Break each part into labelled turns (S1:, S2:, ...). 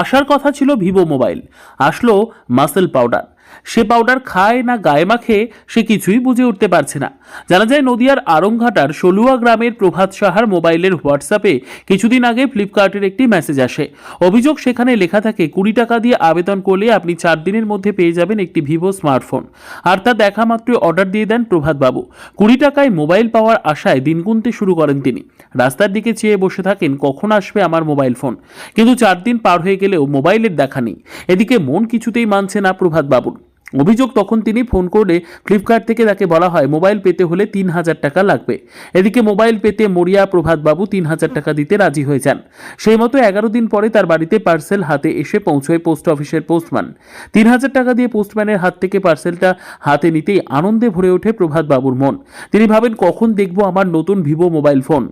S1: আসার কথা ছিল ভিভো মোবাইল। আসলো মাসেল পাউডার। সে পাউডার খায় না গায়ে মাখে, সে কিছুই বুঝে উঠতে পারছে না। জানা যায় নদিয়ার আরংঘাটার সলুয়া গ্রামের প্রভাত সাহার মোবাইলের হোয়াটসঅ্যাপে কিছুদিন আগে ফ্লিপকার্টের একটি মেসেজ আসে। অভিযোগ সেখানে লেখা থাকে, কুড়ি টাকা দিয়ে আবেদন করলে আপনি চার দিনের মধ্যে পেয়ে যাবেন একটি ভিভো স্মার্টফোন আর তা দেখা মাত্রই অর্ডার দিয়ে দেন প্রভাতবাবু। কুড়ি টাকায় মোবাইল পাওয়ার আশায় দিন গুনতে শুরু করেন তিনি। রাস্তার দিকে চেয়ে বসে থাকেন, কখন আসবে আমার মোবাইল ফোন কিন্তু চার দিন পার হয়ে গেলেও মোবাইলের দেখা নেই। এদিকে মন কিছুতেই মানছে না প্রভাতবাবুর। অভিযোগ তখন তিনি ফোন করলে ফ্লিপকার্ট থেকে তাকে বলা হয়, মোবাইল পেতে হলে তিন হাজার টাকা লাগবে। এদিকে মোবাইল পেতে মরিয়া প্রভাতবাবু তিন হাজার টাকা দিতে রাজি হয়ে যান। সেই মতো এগারো দিন পরে তার বাড়িতে পার্সেল হাতে এসে পৌঁছয় পোস্ট অফিসের পোস্টম্যান। তিন হাজার টাকা দিয়ে পোস্টম্যানের হাত থেকে পার্সেলটা হাতে নিতেই আনন্দে ভরে ওঠে প্রভাতবাবুর মন। তিনি ভাবেন, কখন দেখব আমার নতুন ভিভো মোবাইল ফোন?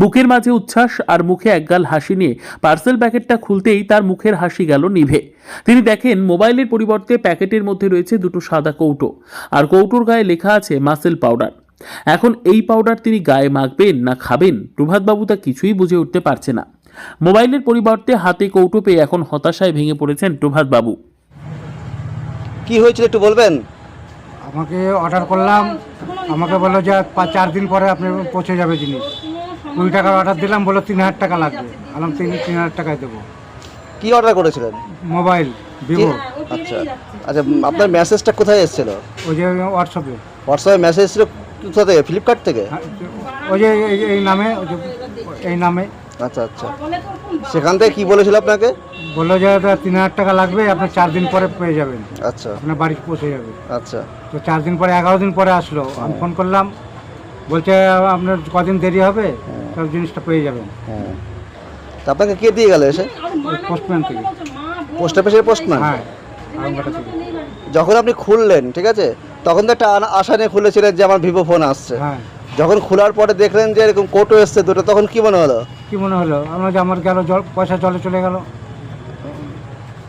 S1: বুকের মাঝে উচ্ছ্বাস আর মুখে একগাল হাসি নিয়ে পার্সেল প্যাকেটটা খুলতেই তার মুখের হাসি গেল নিভে। তিনি দেখেন মোবাইলের পরিবর্তে প্যাকেটের মধ্যে রয়েছে দুটো সাদা কৌটো আর কৌটোর গায়ে লেখা আছে মাসেল পাউডার। এখন এই পাউডার তিনি গায়ে মাখবেন না খাবেন প্রভাতবাবু তা কিছুই বুঝে উঠতে পারছে না। মোবাইলের পরিবর্তে হাতে কৌটো পেয়ে এখন হতাশায় ভেঙে পড়েছেন প্রভাতবাবু।
S2: কি হয়েছিল একটু বলবেন?
S3: আমাকে অর্ডার করলাম। আমাকে বলল যে পাঁচ চার দিন পরে আপনি পৌঁছে যাবে জিনিস। কুড়ি টাকার অর্ডার দিলাম বলল তিন হাজার টাকা লাগবে। আলাম তিন তিন হাজার টাকায় দেবো।
S2: কি অর্ডার করেছিলেন?
S3: Mobile Vivo.
S2: আচ্ছা আচ্ছা আপনার মেসেজটা কোথায় এসেছিল?
S3: ওই যে হোয়াটসঅ্যাপে
S2: হোয়াটসঅ্যাপে মেসেজ এসেছিল কোথা থেকে? ফ্লিপকার্ট থেকে?
S3: হ্যাঁ, ওই যে এই- এই নামে ওই যে এই নামে।
S2: আচ্ছা আচ্ছা। সেখান থেকে কি বলেছিল আপনাকে?
S3: বলল যে দাদা তিন হাজার টাকা লাগবে আপনি চার দিন পরে পেয়ে যাবেন।
S2: আচ্ছা।
S3: আপনার বাড়ি পৌঁছে যাবে।
S2: আচ্ছা।
S3: তো চার দিন পরে এগারো দিন পরে আসলো। আমি ফোন করলাম বলছে আপনার কদিন দেরি হবে সব জিনিসটা পেয়ে যাবেন।
S2: হ্যাঁ। তা আপনাকে কে দিয়ে গেল এসে?
S3: পোস্টম্যান থেকে।
S2: পোস্ট অফিসের পোস্টম্যান?
S3: হ্যাঁ আরামবাটা থেকে।
S2: যখন আপনি খুললেন ঠিক আছে? তখন তো একটা আশা নিয়ে খুলেছিলেন যে আমার ভিভো ফোন আসছে।
S3: হ্যাঁ।
S2: যখন খোলার পরে দেখলেন যে এরকম কোটো এসছে দুটো তখন কি মনে হলো?
S3: কি মনে হলো? আমরা যে আমার গেল জল পয়সা জলে চলে গেল।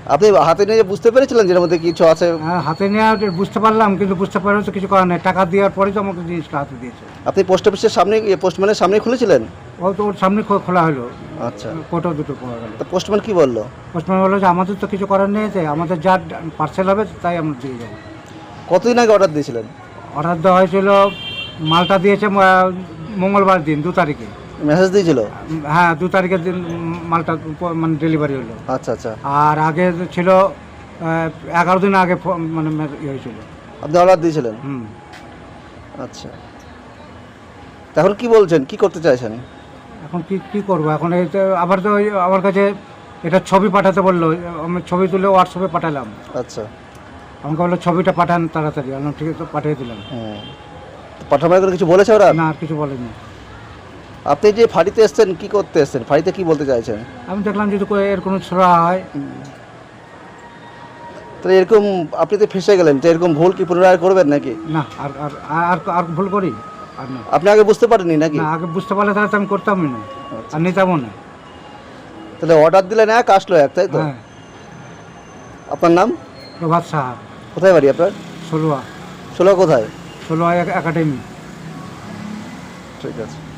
S2: আপনি হাতে নিয়ে বুঝতে পেরেছিলেন যে এর মধ্যে কিছু আছে?
S3: হ্যাঁ হাতে নিয়ে বুঝতে পারলাম কিন্তু বুঝতে পারলাম তো কিছু করার নেই। টাকা দেওয়ার পরেই তো আমাকে জিনিসটা হাতে দিয়েছে।
S2: আপনি পোস্ট অফিসের সামনে পোস্টম্যানের সামনে খুলেছিলেন?
S3: ও তো ওর সামনে খো- খোলা হলো।
S2: আচ্ছা।
S3: কোটো দুটো পাওয়া গেল।
S2: তো পোস্টম্যান কি বলল?
S3: পোস্টম্যান বলল যে আমাদের তো কিছু করার নেই যে আমাদের যা পার্সেল হবে তাই আমরা দিয়ে যাব
S2: কতদিন আগে অর্ডার দিয়েছিলেন?
S3: অর্ডার দেওয়া হয়েছিল মালটা দিয়েছে মঙ্গলবার দিন দু তারিখে।
S2: মেসেজ দিয়েছিল?
S3: হ্যাঁ দু তারিখের দিন মালটা মানে ডেলিভারি হলো।
S2: আচ্ছা আচ্ছা।
S3: আর আগে ছিল এগারো দিন আগে মানে ইয়ে হয়েছিল।
S2: আপনি অর্ডার দিয়েছিলেন?
S3: হুম।
S2: আচ্ছা। এখন কি বলছেন? কি করতে চাইছেন?
S3: এখন কি কি করব? এখন এই আবার তো আমার কাছে এটা ছবি পাঠাতে বলল। আমি ছবি তুলে হোয়াটসঅ্যাপে পাঠালাম।
S2: আচ্ছা।
S3: আমাকে বলল ছবিটা পাঠান তাড়াতাড়ি। আমি ঠিক আছে পাঠিয়ে দিলাম।
S2: হ্যাঁ। করে কিছু বলেছে ওরা?
S3: না আর কিছু বলেনি।
S2: আপনি যে ফাঁড়িতে এসছেন কি করতে এসছেন? ফাঁড়িতে কি বলতে চাইছেন?
S3: আমি দেখলাম যদি কো- এর কোনো ছোড়া হয়।
S2: তাহলে এরকম আপনি তো ফেসে গেলেন তো এরকম ভুল কি পুনরায় করবেন নাকি?
S3: না আর আর আর- আর ভুল করি? আর না।
S2: আপনি আগে বুঝতে পারেননি নাকি?
S3: না আগে বুঝতে পারলে তাহলে তো আমি করতামই না। আর নিতামও না।
S2: তাহলে অর্ডার দিলেন এক আসলো এক তাই তো?
S3: হ্যাঁ।
S2: আপনার নাম?
S3: প্রভাত সাহা।
S2: কোথায় বাড়ি আপনার?
S3: ষোলোয়া।
S2: ষোলো কোথায়?
S3: ষোলোয়া একাডেমি।
S2: ঠিক আছে।